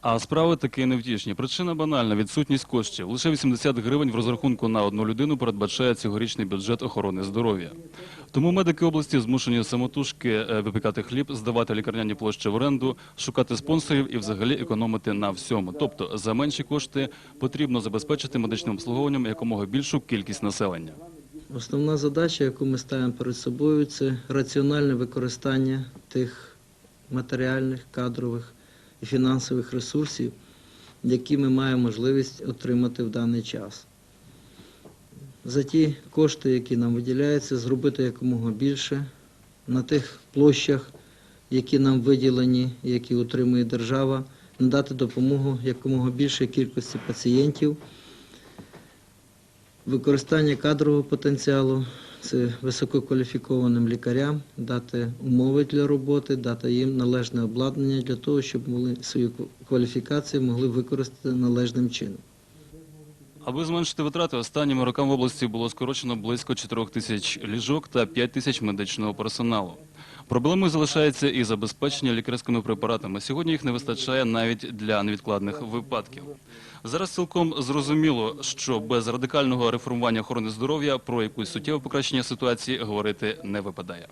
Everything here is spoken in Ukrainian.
А справи таки невтішні. Причина банальна відсутність коштів. Лише 80 гривень в розрахунку на одну людину передбачає цьогорічний бюджет охорони здоров'я. Тому медики області змушені самотужки е, випікати хліб, здавати лікарняні площі в оренду, шукати спонсорів і взагалі економити на всьому. Тобто за менші кошти потрібно забезпечити медичним обслуговуванням якомога більшу кількість населення. Основна задача, яку ми ставимо перед собою, це раціональне використання тих матеріальних, кадрових і фінансових ресурсів, які ми маємо можливість отримати в даний час. За ті кошти, які нам виділяються, зробити якомога більше на тих площах, які нам виділені, які утримує держава, надати допомогу якомога більшій кількості пацієнтів. Використання кадрового потенціалу це висококваліфікованим лікарям, дати умови для роботи, дати їм належне обладнання для того, щоб могли свою кваліфікацію могли використати належним чином. Аби зменшити витрати, останніми роками в області було скорочено близько 4 тисяч ліжок та 5 тисяч медичного персоналу. Проблемою залишається і забезпечення лікарськими препаратами. Сьогодні їх не вистачає навіть для невідкладних випадків. Зараз цілком зрозуміло, що без радикального реформування охорони здоров'я про якусь суттєве покращення ситуації говорити не випадає.